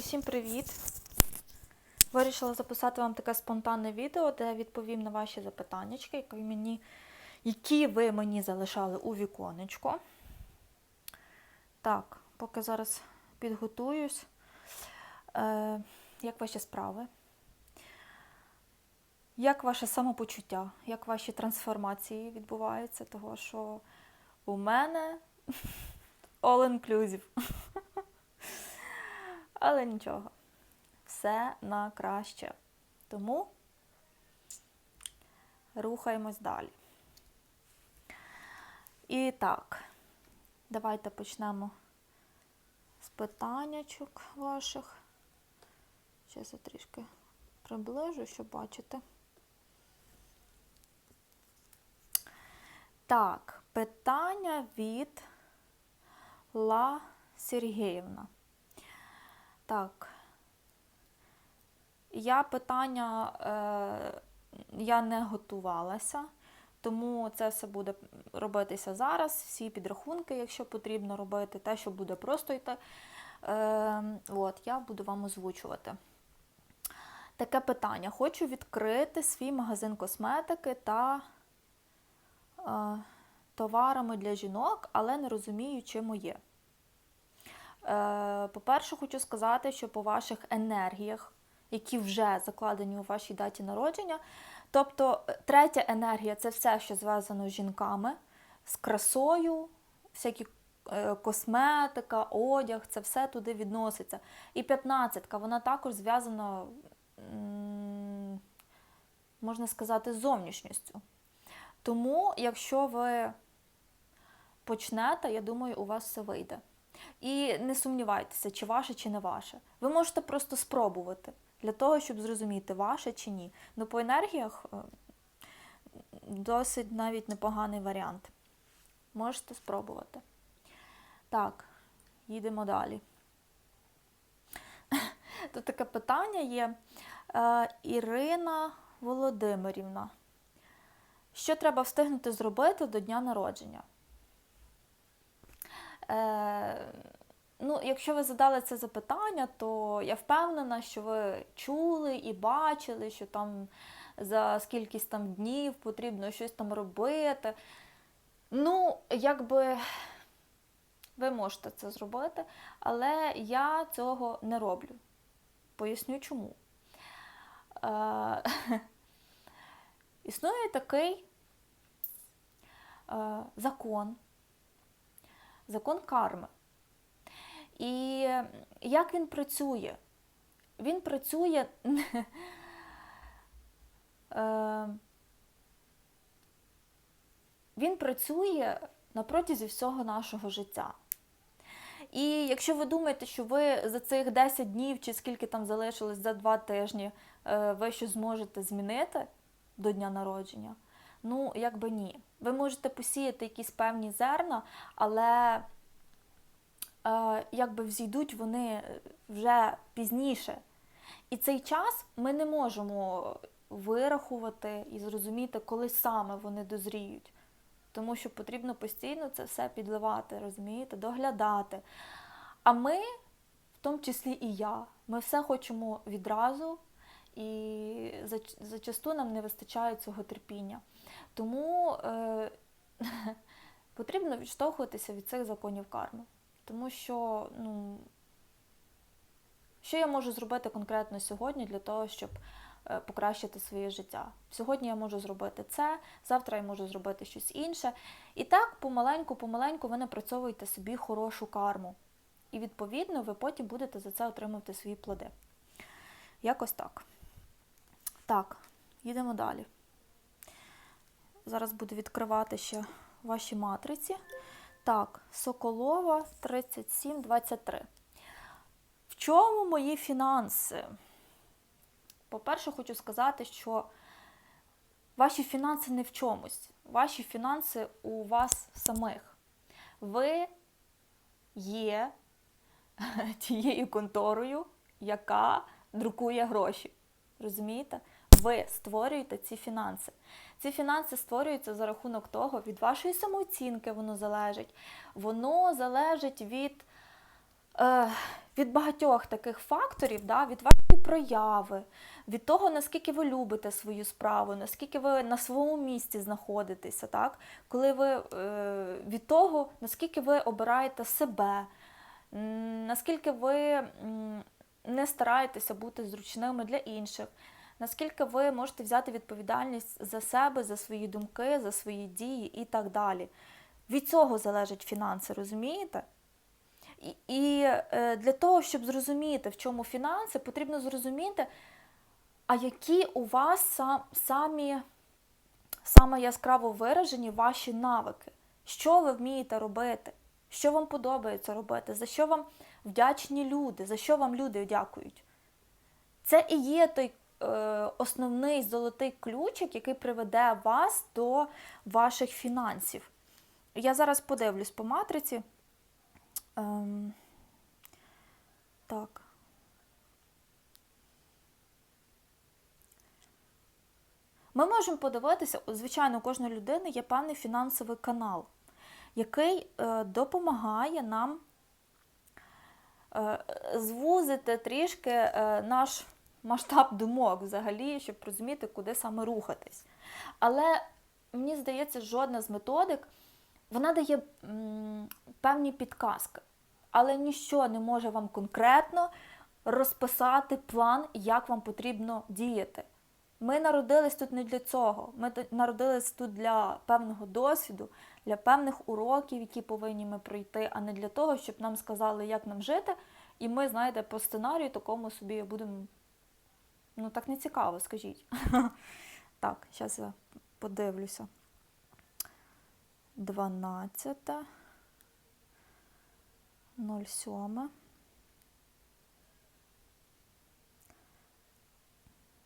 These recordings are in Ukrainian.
Усім привіт! Вирішила записати вам таке спонтанне відео, де відповім на ваші запитання, які, ви мені залишали у віконечко. Так, поки зараз підготуюсь. Е, як ваші справи? Як ваше самопочуття? Як ваші трансформації відбуваються? Того, що у мене all inclusive. Але нічого, все на краще. Тому рухаємось далі. І так, давайте почнемо з питаннячок ваших. Зараз я трішки приближу, щоб бачити. Так, питання від Ла Сергіївна. Так. Я питання е, я не готувалася, тому це все буде робитися зараз. Всі підрахунки, якщо потрібно робити, те, що буде просто йти. Е, от, я буду вам озвучувати. Таке питання. Хочу відкрити свій магазин косметики та е, товарами для жінок, але не розумію, чи моє. Е, По-перше, хочу сказати, що по ваших енергіях, які вже закладені у вашій даті народження, тобто е, третя енергія це все, що зв'язано з жінками, з красою, всякі е, косметика, одяг, це все туди відноситься. І п'ятнадцятка, вона також зв'язана, можна сказати, з зовнішністю. Тому, якщо ви почнете, я думаю, у вас все вийде. І не сумнівайтеся, чи ваше, чи не ваше. Ви можете просто спробувати для того, щоб зрозуміти, ваше чи ні. Ну, по енергіях е, досить навіть непоганий варіант. Можете спробувати. Так, їдемо далі. Тут таке питання є. Е, Ірина Володимирівна. Що треба встигнути зробити до дня народження? Е, ну, якщо ви задали це запитання, то я впевнена, що ви чули і бачили, що там за скількись там днів потрібно щось там робити. Ну, якби ви можете це зробити, але я цього не роблю. Поясню чому. Е, Існує такий е, закон закон карми. І як він працює? Він працює. Е, він працює на протязі всього нашого життя. І якщо ви думаєте, що ви за цих 10 днів чи скільки там залишилось за 2 тижні, е, ви щось зможете змінити до дня народження, ну, якби ні. Ви можете посіяти якісь певні зерна, але е, якби взійдуть вони вже пізніше. І цей час ми не можемо вирахувати і зрозуміти, коли саме вони дозріють. Тому що потрібно постійно це все підливати, розумієте, доглядати. А ми, в тому числі і я, ми все хочемо відразу, і зачасту нам не вистачає цього терпіння. Тому е, потрібно відштовхуватися від цих законів карми. Тому що, ну, що я можу зробити конкретно сьогодні для того, щоб е, покращити своє життя? Сьогодні я можу зробити це, завтра я можу зробити щось інше. І так, помаленьку-помаленьку ви напрацьовуєте собі хорошу карму. І, відповідно, ви потім будете за це отримувати свої плоди. Якось так. Так, їдемо далі. Зараз буду відкривати ще ваші матриці. Так, Соколова 3723. В чому мої фінанси? По-перше, хочу сказати, що ваші фінанси не в чомусь. Ваші фінанси у вас самих. Ви є тією конторою, яка друкує гроші. Розумієте? Ви створюєте ці фінанси. Ці фінанси створюються за рахунок того, від вашої самооцінки воно залежить. Воно залежить від е, від багатьох таких факторів, да, від вашої прояви, від того, наскільки ви любите свою справу, наскільки ви на своєму місці знаходитеся, так? коли ви е, від того, наскільки ви обираєте себе, наскільки ви не стараєтеся бути зручними для інших, наскільки ви можете взяти відповідальність за себе, за свої думки, за свої дії і так далі. Від цього залежать фінанси, розумієте? І, і е, для того, щоб зрозуміти, в чому фінанси, потрібно зрозуміти, а які у вас сам, самі саме яскраво виражені ваші навики, що ви вмієте робити, що вам подобається робити, за що вам вдячні люди, за що вам люди дякують. Це і є той основний золотий ключик, який приведе вас до ваших фінансів. Я зараз подивлюсь по матриці. Ем, так. Ми можемо подивитися, звичайно, у кожної людини є певний фінансовий канал, який е, допомагає нам е, звузити трішки е, наш масштаб думок взагалі, щоб розуміти, куди саме рухатись. Але мені здається, жодна з методик вона дає м, певні підказки, але ніщо не може вам конкретно розписати план, як вам потрібно діяти. Ми народились тут не для цього. Ми народились тут для певного досвіду, для певних уроків, які повинні ми пройти, а не для того, щоб нам сказали, як нам жити, і ми, знаєте, по сценарію такому собі будемо. Ну, так не цікаво, скажіть. Так, зараз я подивлюся. 12. 07.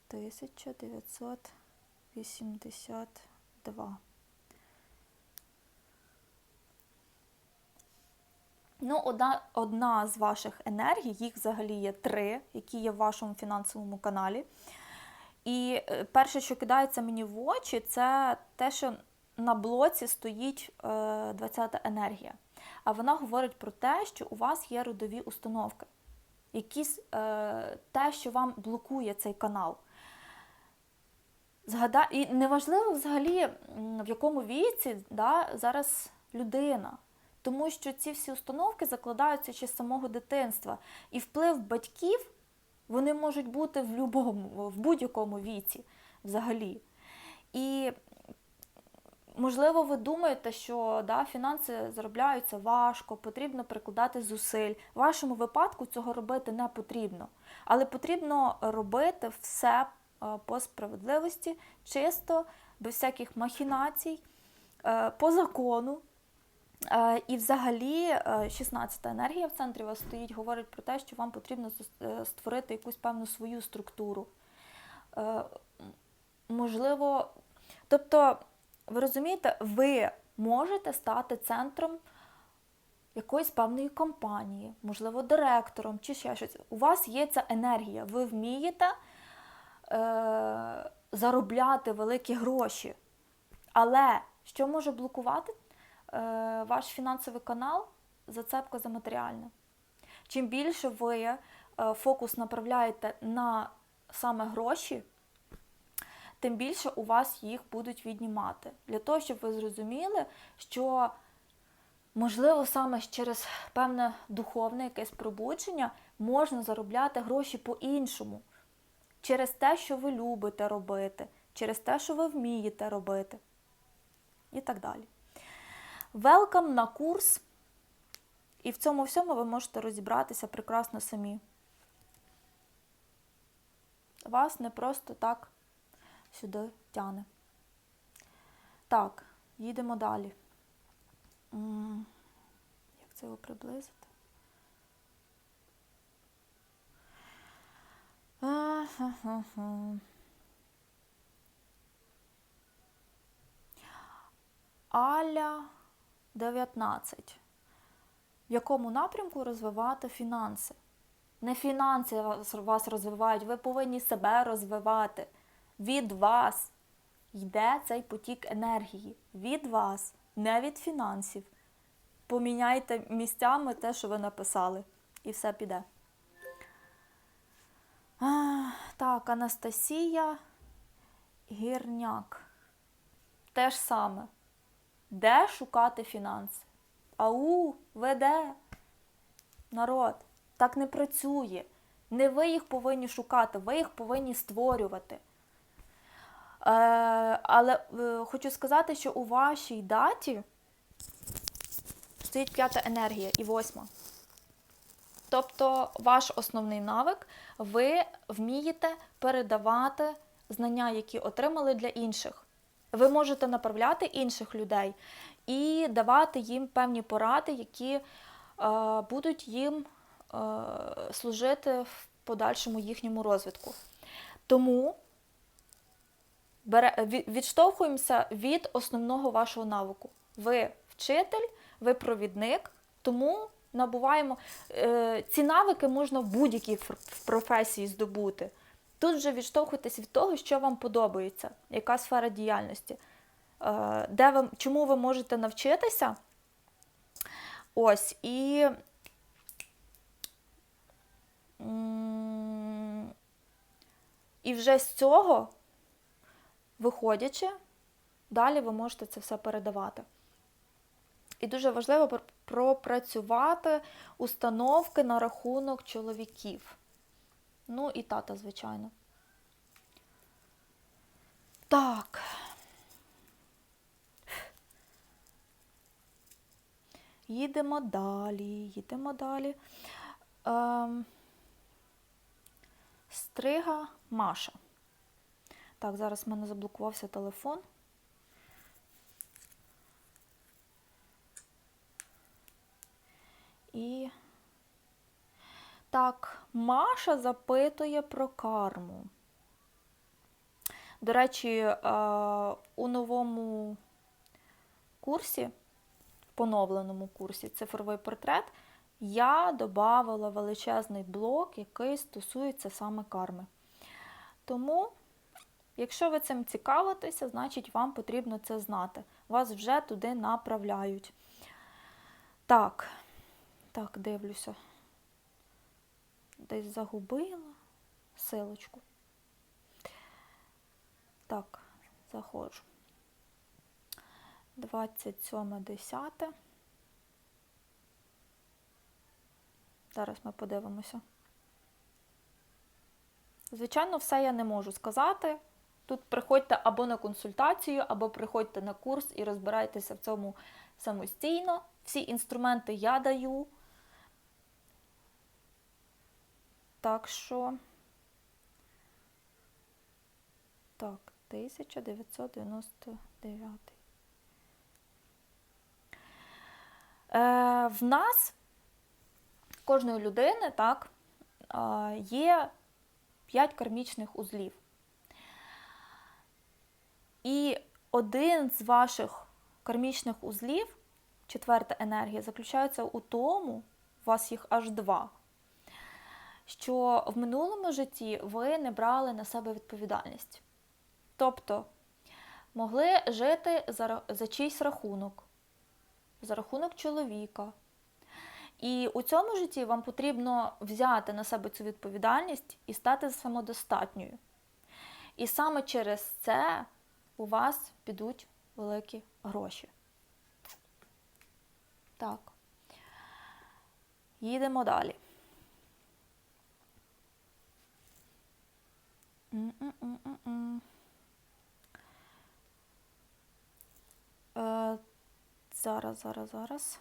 1982. Ну, одна, одна з ваших енергій, їх взагалі є три, які є в вашому фінансовому каналі. І е, перше, що кидається мені в очі, це те, що на блоці стоїть е, 20-та енергія. А вона говорить про те, що у вас є родові установки, якісь е, те, що вам блокує цей канал. Згада... І неважливо взагалі, в якому віці да, зараз людина. Тому що ці всі установки закладаються ще з самого дитинства. І вплив батьків вони можуть бути в, любому, в будь-якому віці взагалі. І можливо, ви думаєте, що да, фінанси заробляються важко, потрібно прикладати зусиль. В вашому випадку цього робити не потрібно. Але потрібно робити все е, по справедливості, чисто, без всяких махінацій, е, по закону. Е, І взагалі 16-та енергія в центрі вас стоїть, говорить про те, що вам потрібно е, створити якусь певну свою структуру. Е, Можливо, тобто, ви розумієте, ви можете стати центром якоїсь певної компанії, можливо, директором чи ще щось. У вас є ця енергія, ви вмієте е, заробляти великі гроші. Але що може блокувати е, ваш фінансовий канал? Зацепка за матеріальне. Чим більше ви е, фокус направляєте на саме гроші, тим більше у вас їх будуть віднімати. Для того, щоб ви зрозуміли, що можливо саме через певне духовне якесь пробудження можна заробляти гроші по-іншому. Через те, що ви любите робити, через те, що ви вмієте робити. І так далі. Welcome на курс. І в цьому всьому ви можете розібратися прекрасно самі. Вас не просто так сюди тяне. Так, їдемо далі. Як це його приблизити? Аля 19. В якому напрямку розвивати фінанси? Не фінанси вас, розвивають, ви повинні себе розвивати. Від вас йде цей потік енергії. Від вас, не від фінансів. Поміняйте місцями те, що ви написали. і все піде. Так, Анастасія Гірняк. Те ж саме. Де шукати фінанси? Ау, веде. Народ, так не працює. Не ви їх повинні шукати, ви їх повинні створювати. Е, але е, хочу сказати, що у вашій даті стоїть п'ята енергія і восьма. Тобто ваш основний навик, ви вмієте передавати знання, які отримали для інших. Ви можете направляти інших людей і давати їм певні поради, які е, будуть їм е, служити в подальшому їхньому розвитку. Тому бере, відштовхуємося від основного вашого навику. Ви вчитель, ви провідник, тому набуваємо е, ці навики можна в будь-якій професії здобути. Тут вже відштовхуйтесь від того, що вам подобається, яка сфера діяльності, е, де ви, чому ви можете навчитися. Ось і. І вже з цього, виходячи, далі ви можете це все передавати. І дуже важливо пропрацювати установки на рахунок чоловіків. Ну і тата, звичайно. Так. Їдемо далі, їдемо далі. Ем, Стрига Маша. Так, зараз в мене заблокувався телефон. І так, Маша запитує про карму. До речі, е, у новому курсі, поновленому курсі цифровий портрет, я додавала величезний блок, який стосується саме карми. Тому, якщо ви цим цікавитеся, значить вам потрібно це знати. Вас вже туди направляють. Так, так, дивлюся. Десь загубила силочку. Так, заходжу. 27.10. Зараз ми подивимося. Звичайно, все я не можу сказати. Тут приходьте або на консультацію, або приходьте на курс і розбирайтеся в цьому самостійно. Всі інструменти я даю. Так що. Так, 1999. Е, в нас кожної людини так, є 5 кармічних узлів. І один з ваших кармічних узлів, четверта енергія, заключається у тому, у вас їх аж два, що в минулому житті ви не брали на себе відповідальність. Тобто могли жити за, за чийсь рахунок, за рахунок чоловіка. І у цьому житті вам потрібно взяти на себе цю відповідальність і стати самодостатньою. І саме через це у вас підуть великі гроші. Так. Їдемо далі. Е, зараз, зараз, зараз.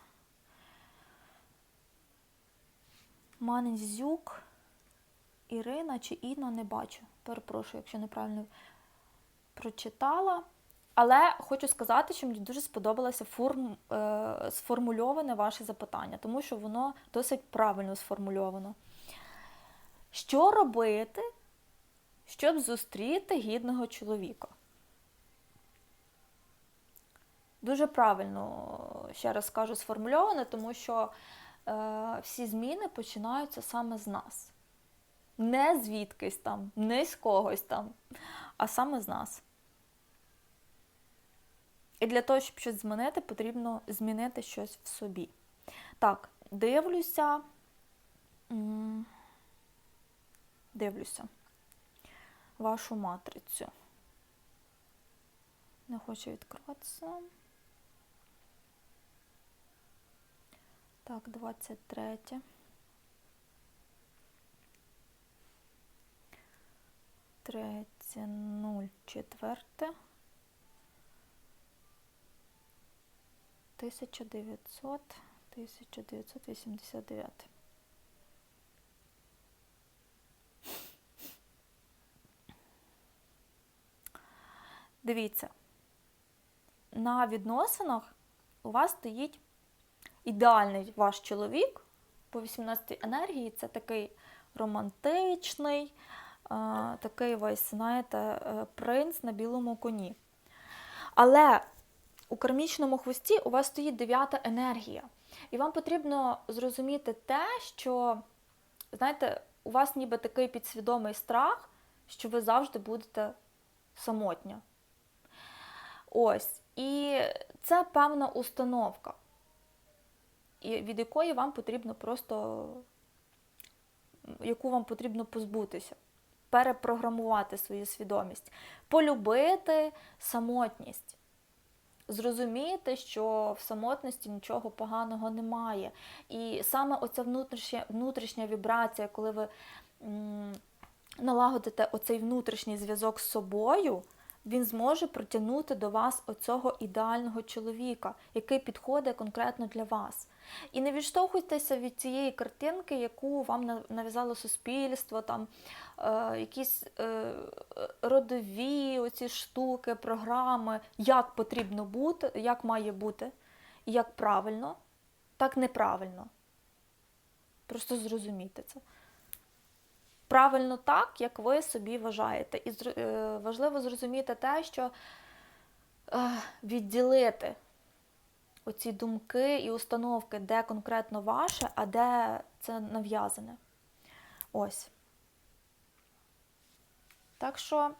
Манзюк, Ірина чи Інна не бачу. Перепрошую, якщо неправильно прочитала. Але хочу сказати, що мені дуже сподобалося форм, е, сформульоване ваше запитання, тому що воно досить правильно сформульовано. Що робити, щоб зустріти гідного чоловіка? Дуже правильно, ще раз скажу, сформульоване, тому що е, всі зміни починаються саме з нас. Не звідкись там, не з когось там, а саме з нас. І для того, щоб щось змінити, потрібно змінити щось в собі. Так, дивлюся. Дивлюся вашу матрицю. Не хочу відкриватися. Так, 23. Третє, нуль, четверте. 1900, 1989. Дивіться, на відносинах у вас стоїть ідеальний ваш чоловік по 18 енергії. Це такий романтичний, е, такий весь, знаєте, е, принц на білому коні. Але у кармічному хвості у вас стоїть дев'ята енергія. І вам потрібно зрозуміти те, що, знаєте, у вас ніби такий підсвідомий страх, що ви завжди будете самотня. Ось. І це певна установка, від якої вам потрібно просто, яку вам потрібно позбутися, перепрограмувати свою свідомість, полюбити самотність. Зрозуміти, що в самотності нічого поганого немає. І саме оця внутрішня внутрішня вібрація, коли ви м, налагодите оцей внутрішній зв'язок з собою, він зможе притягнути до вас оцього ідеального чоловіка, який підходить конкретно для вас. І не відштовхуйтеся від цієї картинки, яку вам нав'язало суспільство, там е, якісь е, родові оці штуки, програми, як потрібно бути, як має бути, як правильно, так неправильно. Просто зрозумійте це правильно так, як ви собі вважаєте. І е, важливо зрозуміти те, що е, відділити оці думки і установки, де конкретно ваше, а де це нав'язане. Ось. Так що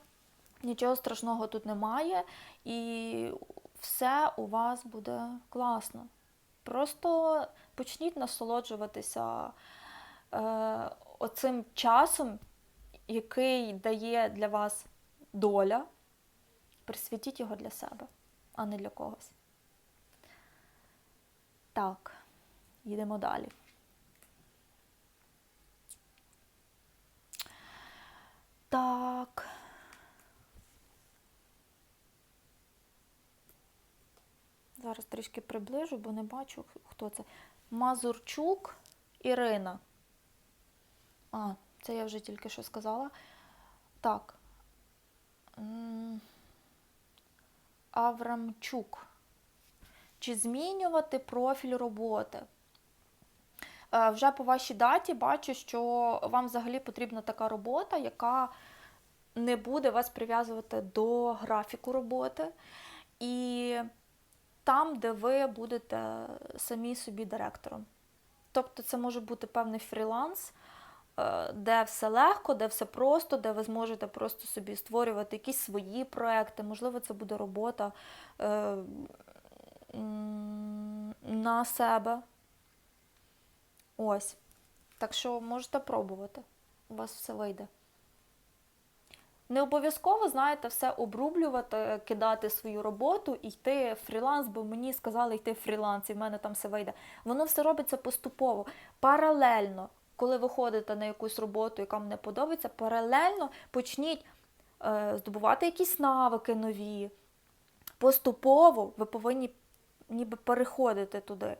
нічого страшного тут немає, і все у вас буде класно. Просто почніть насолоджуватися оцим часом, який дає для вас доля, присвятіть його для себе, а не для когось. Так, їдемо далі. Так. Зараз трішки приближу, бо не бачу, хто це. Мазурчук Ірина. А, це я вже тільки що сказала. Так. Аврамчук. Чи змінювати профіль роботи? Е, вже по вашій даті бачу, що вам взагалі потрібна така робота, яка не буде вас прив'язувати до графіку роботи. І там, де ви будете самі собі директором. Тобто це може бути певний фріланс, де все легко, де все просто, де ви зможете просто собі створювати якісь свої проекти. Можливо, це буде робота е, на себе. Ось. Так що можете пробувати. У вас все вийде. Не обов'язково, знаєте, все обрублювати, кидати свою роботу і йти в фріланс, бо мені сказали йти в фріланс, і в мене там все вийде. Воно все робиться поступово, паралельно коли ви ходите на якусь роботу, яка вам не подобається, паралельно почніть е, здобувати якісь навики нові. Поступово ви повинні ніби переходити туди.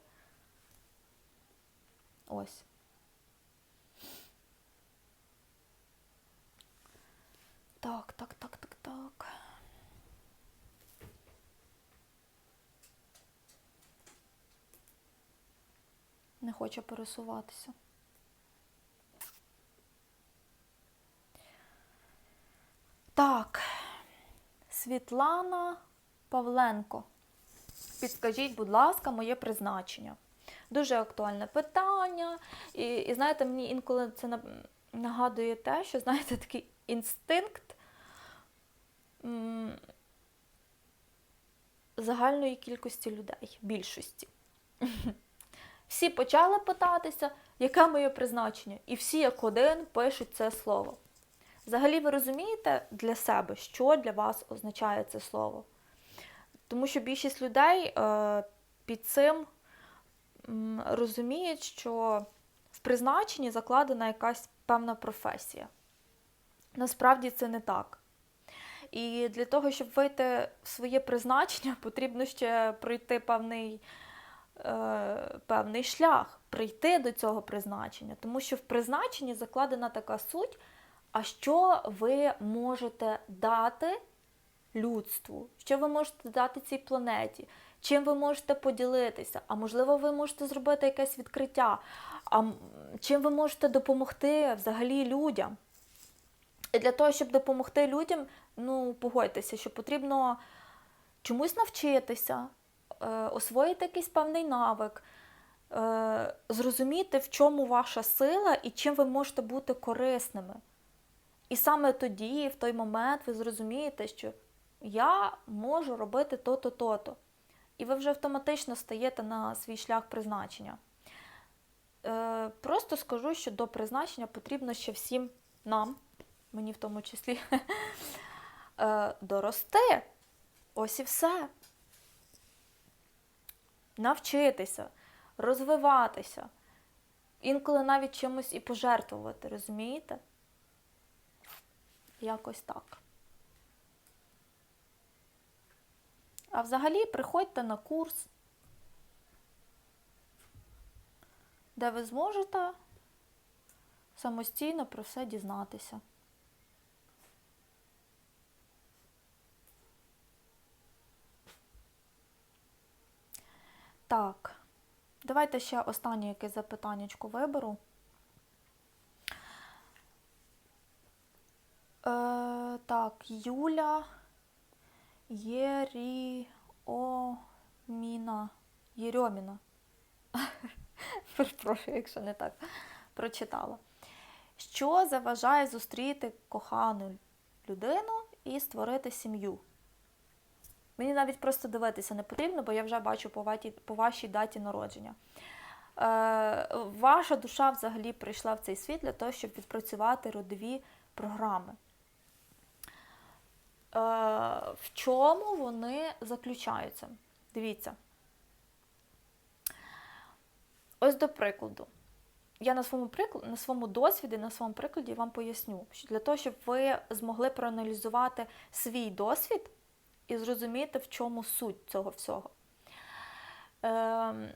Ось. Так, так, так, так, так. Не хоче пересуватися. Так, Світлана Павленко. Підскажіть, будь ласка, моє призначення. Дуже актуальне питання. І, і знаєте, мені інколи це нагадує те, що, знаєте, такий інстинкт загальної кількості людей, більшості. Всі почали питатися, яке моє призначення, і всі як один пишуть це слово. Взагалі, ви розумієте для себе, що для вас означає це слово? Тому що більшість людей е, під цим розуміють, що в призначенні закладена якась певна професія. Насправді це не так. І для того, щоб вийти в своє призначення, потрібно ще пройти певний, е, певний шлях, прийти до цього призначення. Тому що в призначенні закладена така суть, а що ви можете дати людству, що ви можете дати цій планеті, чим ви можете поділитися, а можливо, ви можете зробити якесь відкриття, а чим ви можете допомогти взагалі людям. І для того, щоб допомогти людям, ну погодьтеся, що потрібно чомусь навчитися, е, освоїти якийсь певний навик, е, зрозуміти, в чому ваша сила і чим ви можете бути корисними. І саме тоді, в той момент, ви зрозумієте, що я можу робити то-то, то-то. І ви вже автоматично стаєте на свій шлях призначення. Е, просто скажу, що до призначення потрібно ще всім нам, мені в тому числі, е, дорости. Ось і все. Навчитися, розвиватися, інколи навіть чимось і пожертвувати, розумієте? Якось так. А взагалі приходьте на курс, де ви зможете самостійно про все дізнатися. Так, давайте ще останнє якесь запитаннячко виберу. Е, так, Юля Єріоміна. Єрьоміна. Перепрошую, якщо не так прочитала. Що заважає зустріти кохану людину і створити сім'ю? Мені навіть просто дивитися не потрібно, бо я вже бачу по, ваті, по вашій даті народження. Е, ваша душа взагалі прийшла в цей світ для того, щоб відпрацювати родові програми. Е, в чому вони заключаються? Дивіться. Ось до прикладу. Я на своєму прикладі, на своєму досвіді, на своєму прикладі вам поясню, що для того, щоб ви змогли проаналізувати свій досвід і зрозуміти, в чому суть цього всього. Е,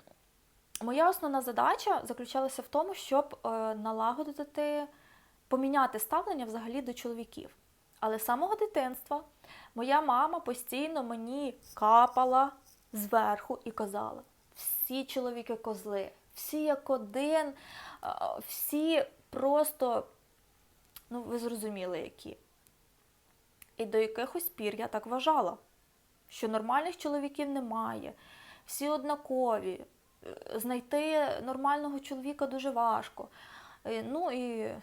моя основна задача заключалася в тому, щоб е, налагодити, поміняти ставлення взагалі до чоловіків. Але з самого дитинства моя мама постійно мені капала зверху і казала: всі чоловіки козли, всі як один, всі просто, ну, ви зрозуміли, які. І до якихось пір я так вважала, що нормальних чоловіків немає, всі однакові, е, знайти нормального чоловіка дуже важко. Е, Ну і,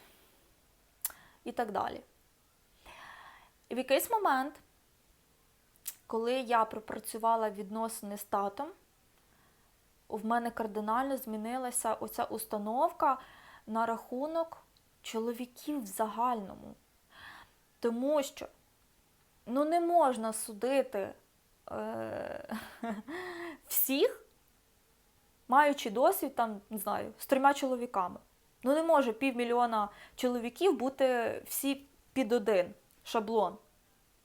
і так далі. В якийсь момент, коли я пропрацювала відносини з татом, в мене кардинально змінилася оця установка на рахунок чоловіків в загальному. Тому що ну, не можна судити е- всіх, маючи досвід там, не знаю, з трьома чоловіками. Ну, не може півмільйона чоловіків бути всі під один шаблон.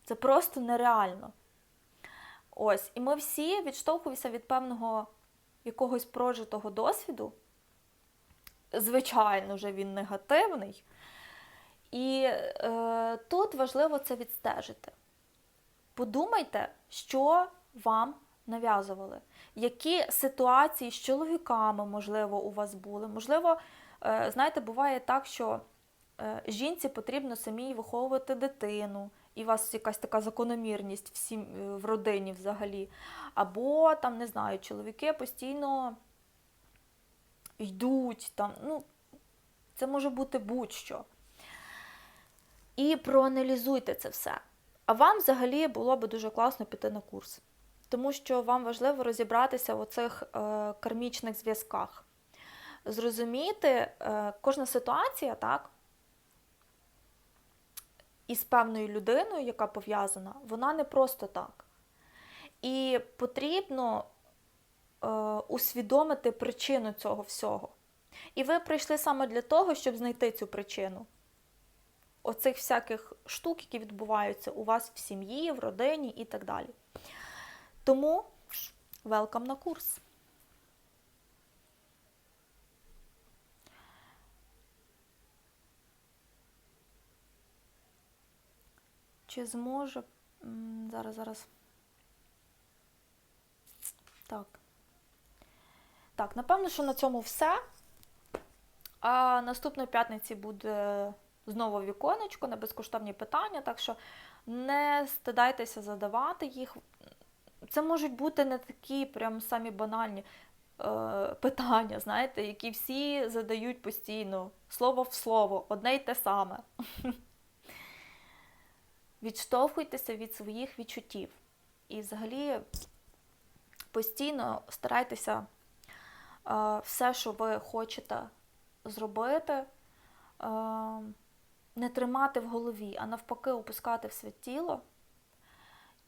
Це просто нереально. Ось, і ми всі відштовхуємося від певного якогось прожитого досвіду. Звичайно, вже він негативний. І е, тут важливо це відстежити. Подумайте, що вам нав'язували, які ситуації з чоловіками, можливо, у вас були. Можливо, е, знаєте, буває так, що е, жінці потрібно самій виховувати дитину, і у вас якась така закономірність в, сім... в родині взагалі. Або там, не знаю, чоловіки постійно йдуть там. ну, Це може бути будь-що. І проаналізуйте це все. А вам взагалі було би дуже класно піти на курс. Тому що вам важливо розібратися в оцих е, кармічних зв'язках. зрозуміти, е, кожна ситуація, так, із певною людиною, яка пов'язана, вона не просто так. І потрібно е, усвідомити причину цього всього. І ви прийшли саме для того, щоб знайти цю причину. Оцих всяких штук, які відбуваються у вас в сім'ї, в родині і так далі. Тому welcome на курс. Чи зможе. Зараз, зараз. Так. Так, напевно, що на цьому все. А наступної п'ятниці буде знову віконечко на безкоштовні питання, так що не стидайтеся задавати їх. Це можуть бути не такі прям самі банальні е, питання, знаєте, які всі задають постійно, слово в слово, одне й те саме. Відштовхуйтеся від своїх відчуттів. І взагалі постійно старайтеся все, що ви хочете зробити, не тримати в голові, а навпаки, опускати в своє тіло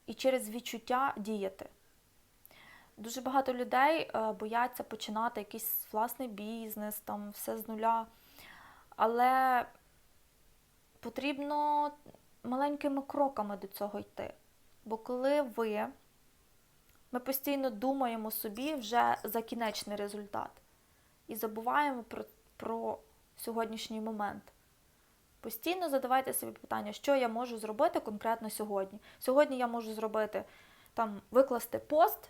і через відчуття діяти. Дуже багато людей бояться починати якийсь власний бізнес, там все з нуля. Але потрібно маленькими кроками до цього йти. Бо коли ви, ми постійно думаємо собі вже за кінечний результат і забуваємо про, про сьогоднішній момент. Постійно задавайте собі питання, що я можу зробити конкретно сьогодні. Сьогодні я можу зробити там, викласти пост,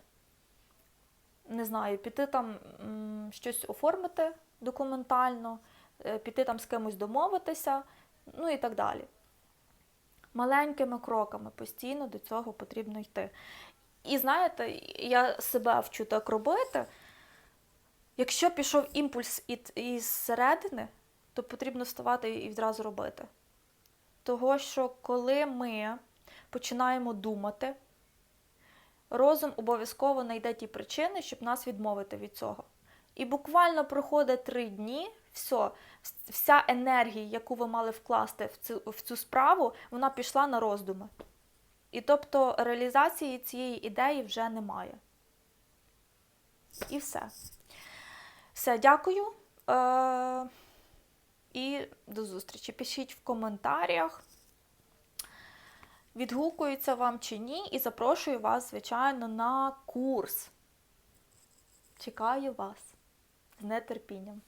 не знаю, піти там щось оформити документально, е, піти там з кимось домовитися, ну і так далі. Маленькими кроками постійно до цього потрібно йти. І знаєте, я себе вчу так робити. Якщо пішов імпульс із середини, то потрібно вставати і відразу робити. Того, що коли ми починаємо думати, розум обов'язково знайде ті причини, щоб нас відмовити від цього. І буквально проходить три дні, все, вся енергія, яку ви мали вкласти в цю, в цю справу, вона пішла на роздуми. І тобто реалізації цієї ідеї вже немає. І все. Все, дякую. Е- і до зустрічі. Пишіть в коментарях, відгукується вам чи ні, і запрошую вас, звичайно, на курс. Чекаю вас з нетерпінням.